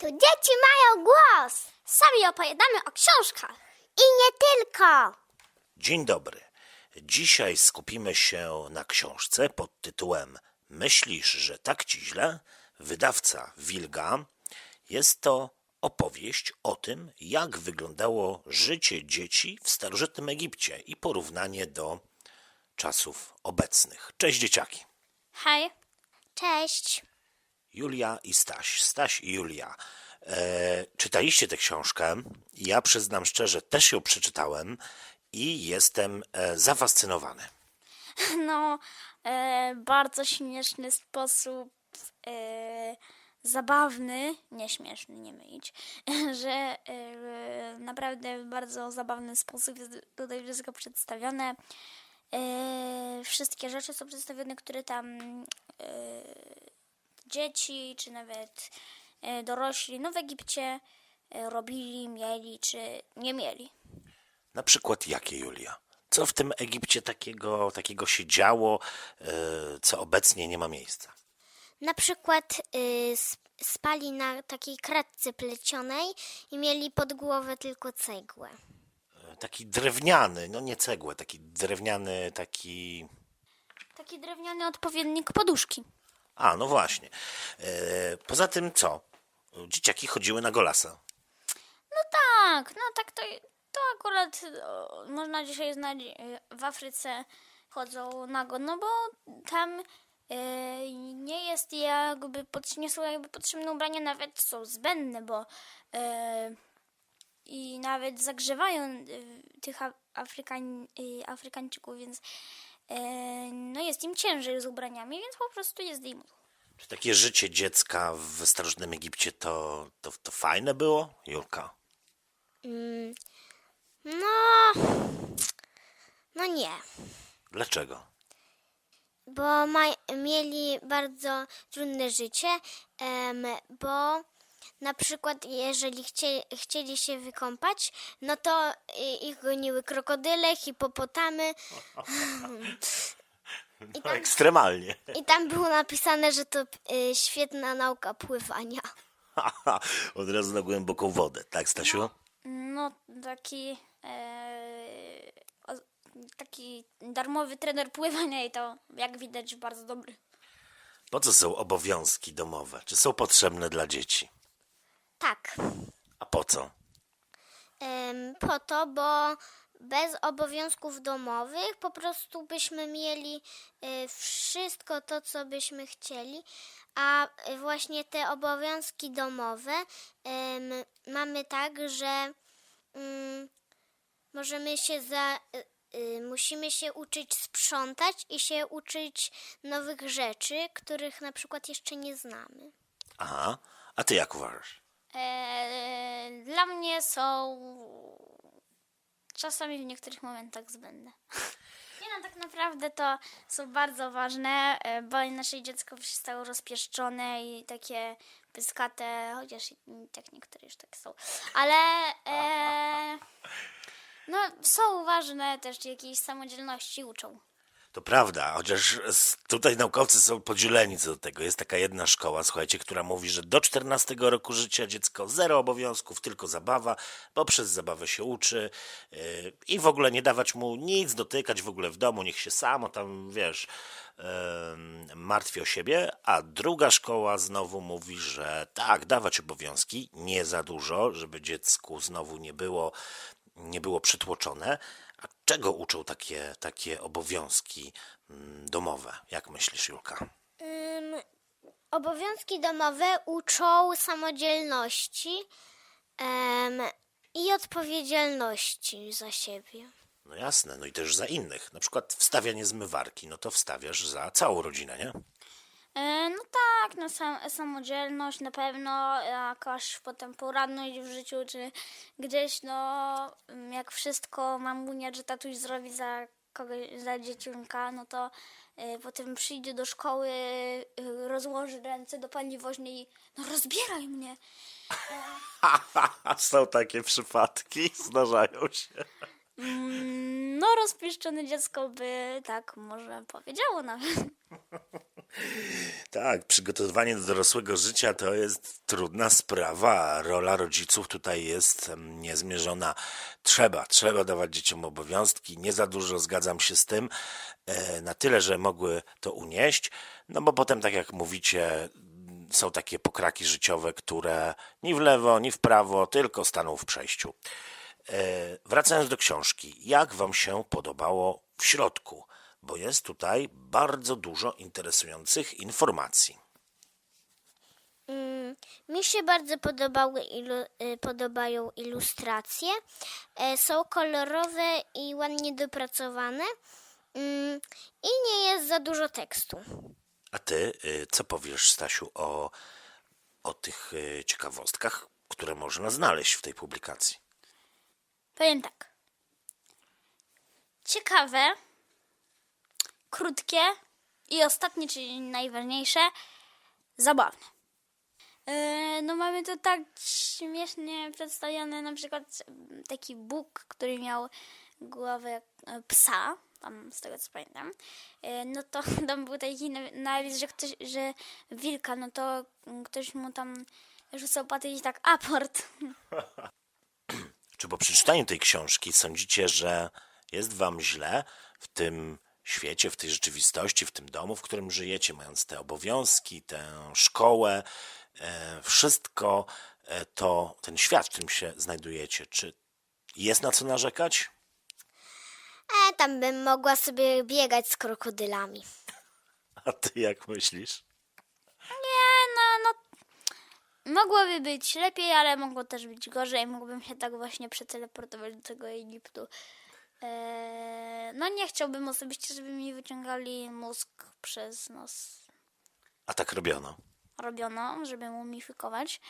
Tu dzieci mają głos. Sami opowiadamy o książkach. I nie tylko. Dzień dobry. Dzisiaj skupimy się na książce pod tytułem Myślisz, że tak ci źle? Wydawca Wilga. Jest to opowieść o tym, jak wyglądało życie dzieci w starożytnym Egipcie i porównanie do czasów obecnych. Cześć dzieciaki. Hej. Cześć. Julia i Staś. Staś i Julia. E, czytaliście tę książkę? Ja przyznam szczerze, też ją przeczytałem i jestem e, zafascynowany. No, e, bardzo śmieszny sposób, e, zabawny, nie śmieszny, nie mylić, że e, naprawdę w bardzo zabawny sposób jest tutaj wszystko przedstawione. E, wszystkie rzeczy są przedstawione, które tam e, dzieci, czy nawet e, dorośli, no w Egipcie e, robili, mieli, czy nie mieli. Na przykład jakie, Julia? Co w tym Egipcie takiego, takiego się działo, e, co obecnie nie ma miejsca? Na przykład y, sp- spali na takiej kratce plecionej i mieli pod głowę tylko cegłę. Taki drewniany, no nie cegłę, taki drewniany, taki... Taki drewniany odpowiednik poduszki. A, no właśnie. E, Poza tym co? Dzieciaki chodziły na golasa. No tak, no tak to, to akurat o, można dzisiaj znać e, w Afryce chodzą nago, no bo tam e, nie jest jakby, nie są jakby potrzebne ubrania, nawet są zbędne, bo e, i nawet zagrzewają e, tych Afrykań, e, Afrykańczyków, więc e, no jest im ciężej z ubraniami, więc po prostu je zdejmują. Czy takie życie dziecka w starożytnym Egipcie to, to, to fajne było, Julka? No, no nie. Dlaczego? bo ma, mieli bardzo trudne życie, em, bo na przykład jeżeli chcie, chcieli się wykąpać, no to y, ich goniły krokodyle, hipopotamy No, ekstremalnie. i tam było napisane, że to y, świetna nauka pływania. Od razu na głęboką wodę, tak Stasiu? No, taki e, o, taki darmowy trener pływania i to, jak widać, bardzo dobry. Po co są obowiązki domowe? Czy są potrzebne dla dzieci? Tak, A po co? em, po to, bo bez obowiązków domowych po prostu byśmy mieli y, wszystko to, co byśmy chcieli, a y, właśnie te obowiązki domowe em, mamy tak, że mm, możemy się za, y, y, musimy się uczyć sprzątać i się uczyć nowych rzeczy, których na przykład jeszcze nie znamy. Aha, a ty jak uważasz? E, dla mnie są czasami w niektórych momentach zbędne. Nie no, tak naprawdę to są bardzo ważne, e, bo inaczej dziecko by się stało rozpieszczone i takie pyskate, chociaż i tak niektóre już tak są. Ale e, no, są ważne też jakiejś samodzielności uczą. To prawda, chociaż tutaj naukowcy są podzieleni co do tego. Jest taka jedna szkoła, słuchajcie, która mówi, że do 14 roku życia dziecko zero obowiązków, tylko zabawa, bo przez zabawę się uczy yy, i w ogóle nie dawać mu nic dotykać w ogóle w domu, niech się samo tam, wiesz, yy, martwi o siebie. A druga szkoła znowu mówi, że tak, dawać obowiązki, nie za dużo, żeby dziecku znowu nie było nie było przytłoczone. A czego uczą takie, takie obowiązki mm, domowe? Jak myślisz, Julka? Ym, obowiązki domowe uczą samodzielności em, i odpowiedzialności za siebie. No jasne, no i też za innych. Na przykład wstawianie zmywarki, no to wstawiasz za całą rodzinę, nie? E, No tak, no sam, samodzielność na pewno, jakaś potem poradność w życiu, czy gdzieś, no jak wszystko mamunia czy tatuś zrobi za kogoś, za dzieciunka, no to e, potem przyjdzie do szkoły, e, rozłoży ręce do pani woźnej i no rozbieraj mnie. Są takie przypadki, zdarzają się. Mm, No rozpieszczone dziecko by tak może powiedziało nawet. Tak, przygotowanie do dorosłego życia to jest trudna sprawa. Rola rodziców tutaj jest niezmierzona. Trzeba, trzeba dawać dzieciom obowiązki. Nie za dużo zgadzam się z tym, e, na tyle, że mogły to unieść. No bo potem, tak jak mówicie, są takie pokraki życiowe, które ni w lewo, ni w prawo, tylko staną w przejściu. E, Wracając do książki, jak Wam się podobało w środku? Bo jest tutaj bardzo dużo interesujących informacji. Mm, Mi się bardzo podobały ilu, y, podobają ilustracje. E, Są kolorowe i ładnie dopracowane. Mm, I nie jest za dużo tekstu. A Ty, y, co powiesz, Stasiu, o, o tych y, ciekawostkach, które można znaleźć w tej publikacji? Powiem tak. Ciekawe, krótkie i ostatnie, czyli najważniejsze, zabawne. Yy, no mamy to tak śmiesznie przedstawione, na przykład mm, taki Bóg, który miał głowę e, psa, tam z tego co pamiętam, Yy, no to tam był taki na- napis, że ktoś, że wilka, no to ktoś mu tam rzucał paty i tak aport. Czy po przeczytaniu tej książki sądzicie, że jest Wam źle w tym świecie, w tej rzeczywistości, w tym domu, w którym żyjecie, mając te obowiązki, tę szkołę, e, wszystko e, to, ten świat, w którym się znajdujecie? Czy jest na co narzekać? E, tam bym mogła sobie biegać z krokodylami. A Ty jak myślisz? Nie, no, no. Mogłoby być lepiej, ale mogło też być gorzej. Mógłbym się tak właśnie przeteleportować do tego Egiptu. Eee, no nie chciałbym osobiście, żeby mi wyciągali mózg przez nos. A tak robiono. Robiono, żeby mumifikować.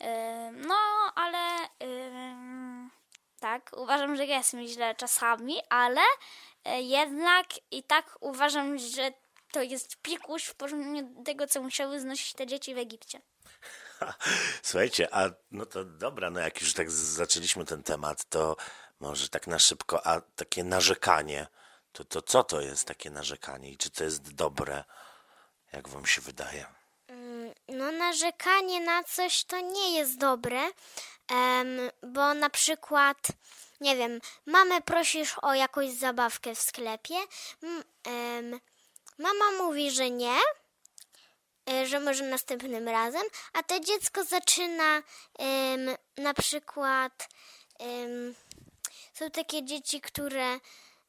Eee, no, ale em, tak, uważam, że jest mi źle czasami, ale jednak i tak uważam, że to jest pikuś w porównaniu do tego, co musiały znosić te dzieci w Egipcie. Słuchajcie, a no to dobra, no jak już tak zaczęliśmy ten temat, to może tak na szybko, a takie narzekanie, to, to co to jest takie narzekanie i czy to jest dobre, jak wam się wydaje? No, narzekanie na coś to nie jest dobre, bo na przykład, nie wiem, mamę prosisz o jakąś zabawkę w sklepie, mama mówi, że nie, że może następnym razem, a to dziecko zaczyna na przykład. są takie dzieci, które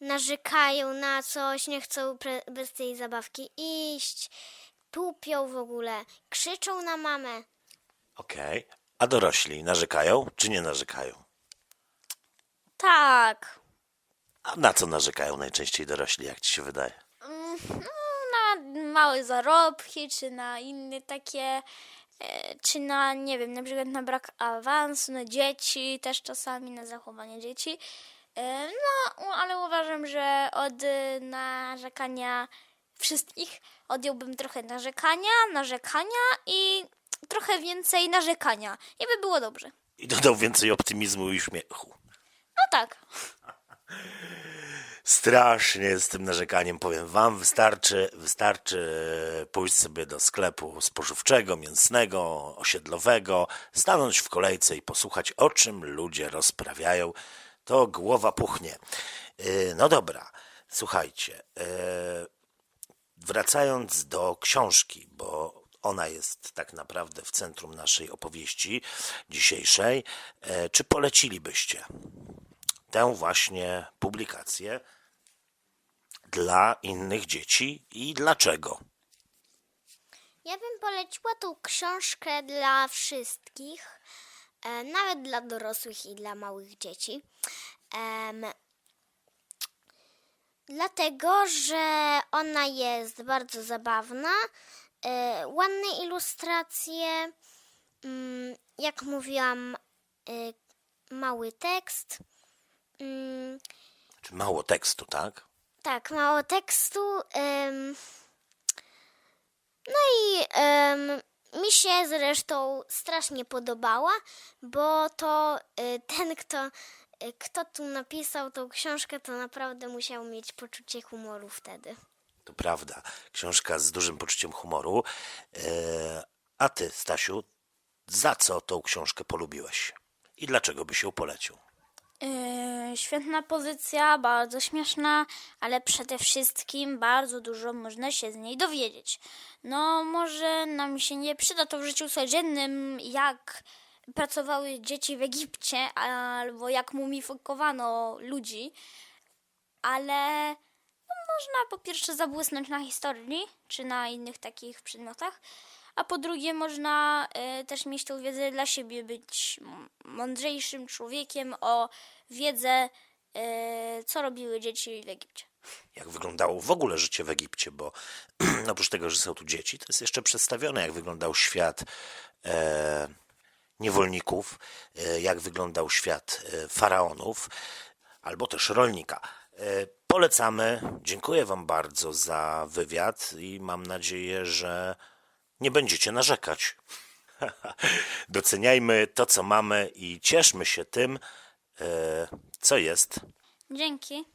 narzekają na coś, nie chcą bez tej zabawki iść, tupią w ogóle, krzyczą na mamę. Okej, a dorośli narzekają czy nie narzekają? Tak. A na co narzekają najczęściej dorośli, jak ci się wydaje? Mm, No, małe zarobki, czy na inne takie, e, czy na, nie wiem, na przykład na brak awansu, na dzieci, też czasami na zachowanie dzieci. E, No, ale uważam, że od e, narzekania wszystkich odjąłbym trochę narzekania, narzekania i trochę więcej narzekania. I by było dobrze. I dodał więcej optymizmu i uśmiechu. No tak. Strasznie z tym narzekaniem powiem wam, wystarczy, wystarczy pójść sobie do sklepu spożywczego, mięsnego, osiedlowego, stanąć w kolejce i posłuchać o czym ludzie rozprawiają, to głowa puchnie. Yy, No dobra, słuchajcie, yy, wracając do książki, bo ona jest tak naprawdę w centrum naszej opowieści dzisiejszej, yy, czy polecilibyście tę właśnie publikację dla innych dzieci i dlaczego? Ja bym poleciła tą książkę dla wszystkich, e, nawet dla dorosłych i dla małych dzieci. Dlatego, że ona jest bardzo zabawna, e, ładne ilustracje, mm, jak mówiłam, e, mały tekst. Mm, Czy mało tekstu, tak? tak, mało tekstu. em, no i em, mi się zresztą strasznie podobała, bo to y, ten, kto, y, kto tu napisał tą książkę, to naprawdę musiał mieć poczucie humoru wtedy. To prawda. Książka z dużym poczuciem humoru. E, a ty, Stasiu, za co tą książkę polubiłeś? I dlaczego byś ją polecił? Yy, świetna pozycja, bardzo śmieszna, ale przede wszystkim bardzo dużo można się z niej dowiedzieć. No, może nam się nie przyda to w życiu codziennym, jak pracowały dzieci w Egipcie, albo jak mumifikowano ludzi, ale no, można po pierwsze zabłysnąć na historii, czy na innych takich przedmiotach, a po drugie można e, też mieć tą wiedzę dla siebie, być mądrzejszym człowiekiem o wiedzę, e, co robiły dzieci w Egipcie. jak wyglądało w ogóle życie w Egipcie, bo oprócz tego, że są tu dzieci, to jest jeszcze przedstawione, jak wyglądał świat e, niewolników, e, jak wyglądał świat e, faraonów, albo też rolnika. E, polecamy. Dziękuję Wam bardzo za wywiad i mam nadzieję, że nie będziecie narzekać. Doceniajmy to, co mamy i cieszmy się tym, e, co jest. Dzięki.